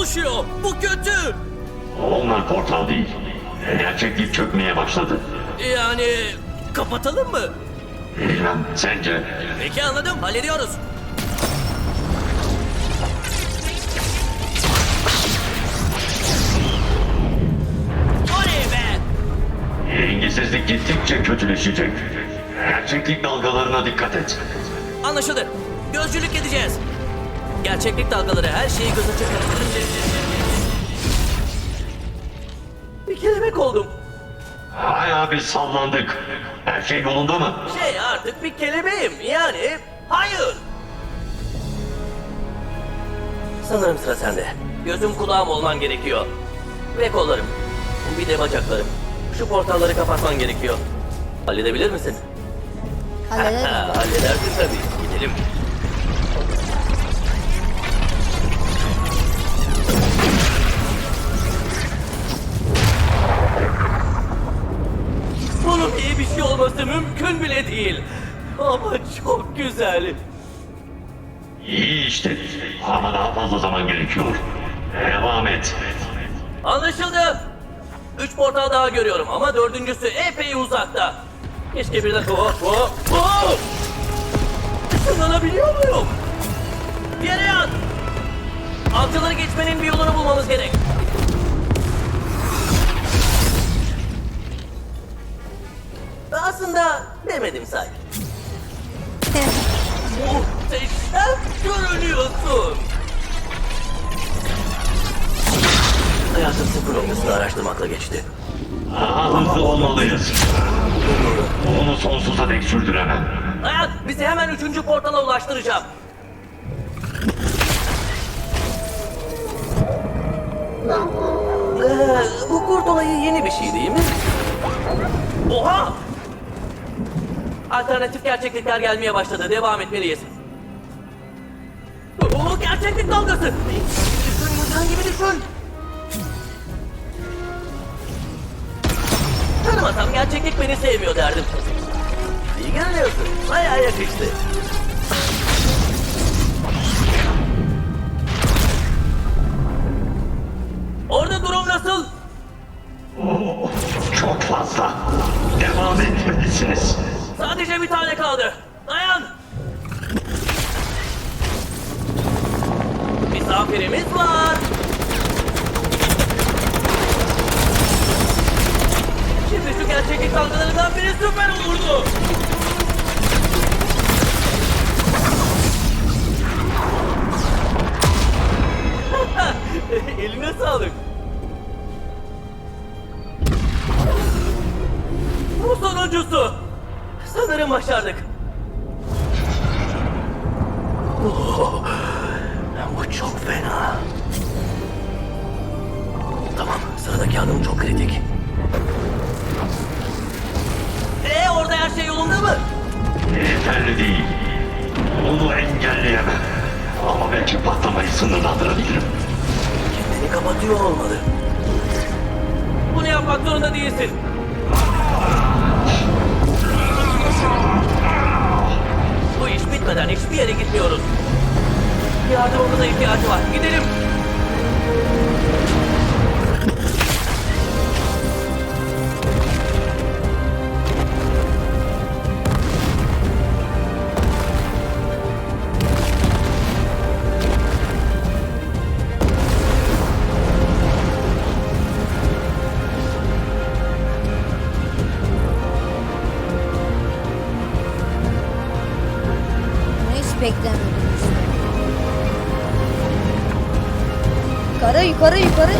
oluşuyor. Bu kötü. Onlar portal değil. Gerçeklik çökmeye başladı. Yani kapatalım mı? Bilmem sence Peki anladım. Hallediyoruz. Oley be! dengesizlik gittikçe kötüleşecek. Gerçeklik dalgalarına dikkat et. Anlaşıldı. Gözcülük edeceğiz. Gerçeklik dalgaları her şeyi göz açık Bir kelebek oldum. Bayağı bir sallandık. Her şey yolunda mı? Şey artık bir kelebeğim. Yani hayır. Sanırım sıra sende. Gözüm kulağım olman gerekiyor. Ve kollarım. Bir de bacaklarım. Şu portalları kapatman gerekiyor. Halledebilir misin? Hallederim. Ha, halledersin tabii. Gidelim. Güzel. İyi işte. Ama daha fazla zaman gerekiyor. Devam et. Anlaşıldı. Üç portal daha görüyorum ama dördüncüsü epey uzakta. Keşke birden... Hop hop hop! Işınlanabiliyor muyum? Yere yat! Avcıları geçmenin bir yolunu bulmamız gerek. Aslında demedim sanki. Muhteşem görünüyorsun. Hayatın sıfır olmasını araştırmakla geçti. Daha hızlı olmalıyız. Bunu sonsuza dek sürdüremem. Hayat bizi hemen üçüncü portala ulaştıracağım. Ee, bu kurt olayı yeni bir şey değil mi? Oha! Alternatif gerçeklikler gelmeye başladı. Devam etmeliyiz. Oo, gerçeklik dalgası! Düşün, yıldırım gibi düşün! Tanımasam gerçeklik beni sevmiyor derdim. İyi görünüyorsun. Bayağı yakıştı. Orada durum nasıl? Çok fazla. Devam etmelisiniz. Sadece bir tane kaldı. Dayan. Misafirimiz var. Şimdi şu gerçeklik dalgalarından biri süper olurdu. Adım çok kritik. Ee, orada her şey yolunda mı? Yeterli değil. Onu engelleyemem. Ama belki patlamayı sınırlandırabilirim. Kendini kapatıyor olmalı. Bunu yapmak zorunda değilsin. Bu iş bitmeden hiçbir yere gitmiyoruz. Yardımımıza ihtiyacı var. Gidelim. Yukarı yukarı yukarı.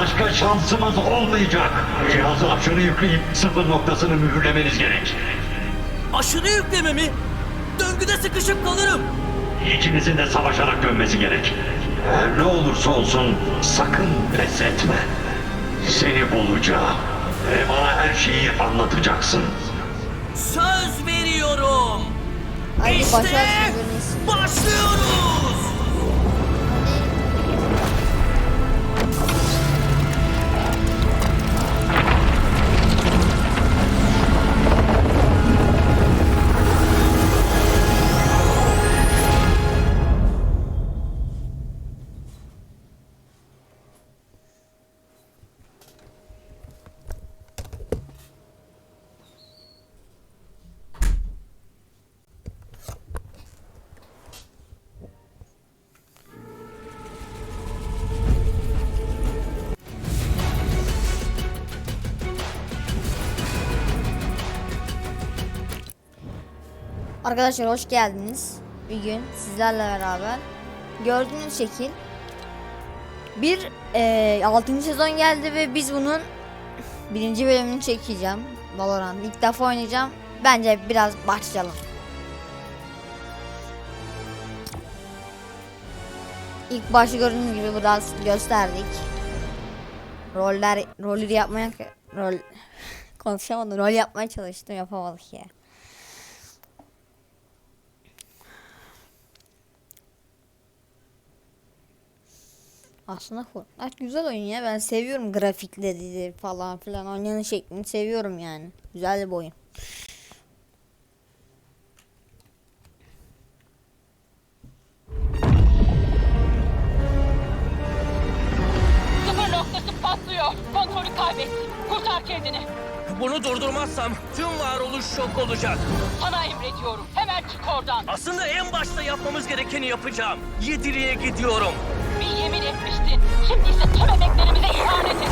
Başka şansımız olmayacak. Cihazı aşırı yükleyip sıfır noktasını mühürlemeniz gerek. Aşırı yükleme mi? Döngüde sıkışıp kalırım. İkinizin de savaşarak dönmesi gerek. Her ne olursa olsun sakın pes etme. Seni bulacağım. Ve bana her şeyi anlatacaksın. Söz veriyorum. Hadi işte. Başlıyoruz. Arkadaşlar hoş geldiniz. Bir gün sizlerle beraber gördüğünüz şekil bir eee 6. sezon geldi ve biz bunun birinci bölümünü çekeceğim. Valorant ilk defa oynayacağım. Bence biraz başlayalım. İlk başta gördüğünüz gibi biraz gösterdik. Roller rolleri yapmaya rol konuşamadım. Rol yapmaya çalıştım yapamadık ya. Aslında Fortnite güzel oyun ya. Ben seviyorum grafikleri falan filan. Oynanış şeklini seviyorum yani. Güzel bir oyun. Sıfır noktası patlıyor. Kontrolü kaybet. Kurtar kendini. Bunu durdurmazsam tüm varoluş şok olacak. Sana emrediyorum. Hemen çık oradan. Aslında en başta yapmamız gerekeni yapacağım. Yediriye gidiyorum. Şimdi ise tüm emeklerimize ihanet et.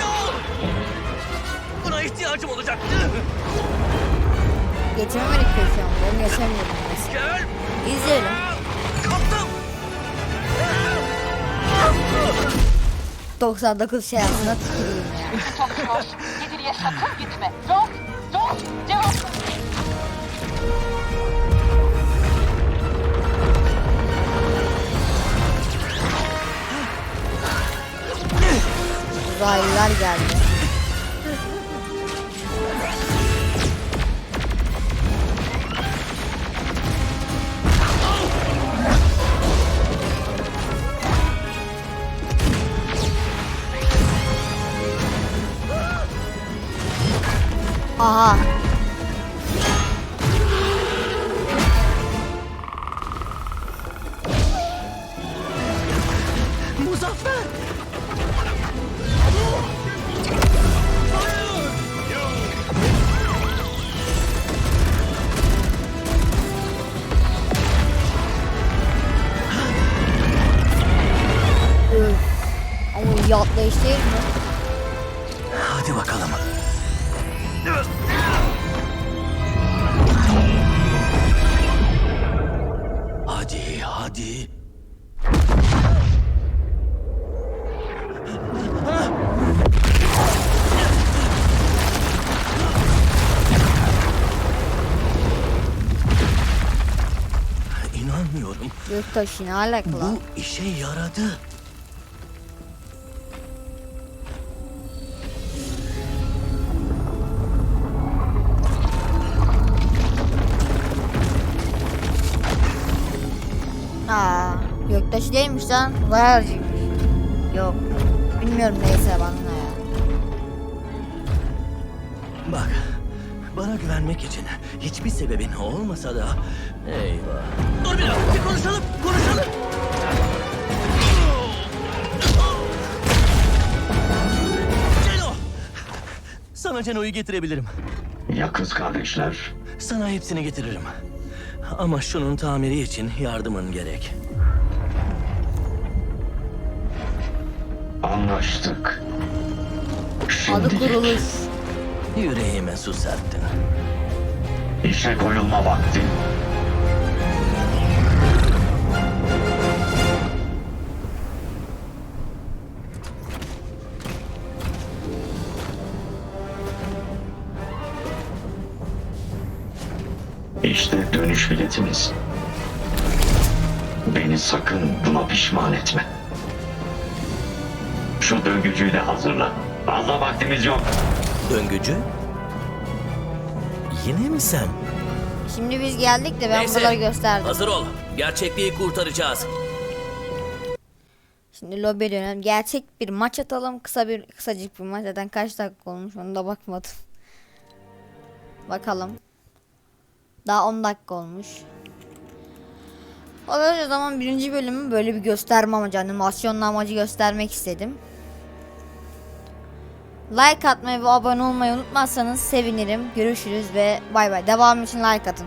Yok! Buna ihtiyacım olacak. Geçemem gerekiyor şu an. Ben geçemiyorum mesela. Gel. İzleyelim. Kaptım. 99 şey aslında tüküreyim ya. Yediriye sakın gitme. Yok. Yok. Cevap. Uzaylılar geldi. Aha. İnanmıyorum. Göktaşı ne alaka lan? Bu işe yaradı. Aa, göktaşı değilmiş lan. Aracıymış. Yok. Bilmiyorum neyse bana ne ya. Bak, bana güvenmek için hiçbir sebebin olmasa da... Eyvah. Dur bir konuşalım, konuşalım. Ceno! Sana Ceno'yu getirebilirim. Ya kız kardeşler? Sana hepsini getiririm. Ama şunun tamiri için yardımın gerek. Anlaştık. Adı Şimdi kuruluş. Yüreğime su serptin. işe koyulma vakti. İşte dönüş biletimiz. Beni sakın buna pişman etme. Şu döngücüyü de hazırla. Fazla vaktimiz yok. Döngücü? Yine mi sen? Şimdi biz geldik de ben Neyse, buraları gösterdim. Hazır ol. Gerçekliği kurtaracağız. Şimdi lobiye dönelim. Gerçek bir maç atalım. Kısa bir kısacık bir maç. Zaten kaç dakika olmuş onu da bakmadım. Bakalım. Daha 10 dakika olmuş. O zaman birinci bölümü böyle bir gösterme amacı, animasyonlu amacı göstermek istedim. Like atmayı ve abone olmayı unutmazsanız sevinirim. Görüşürüz ve bay bay. Devam için like atın.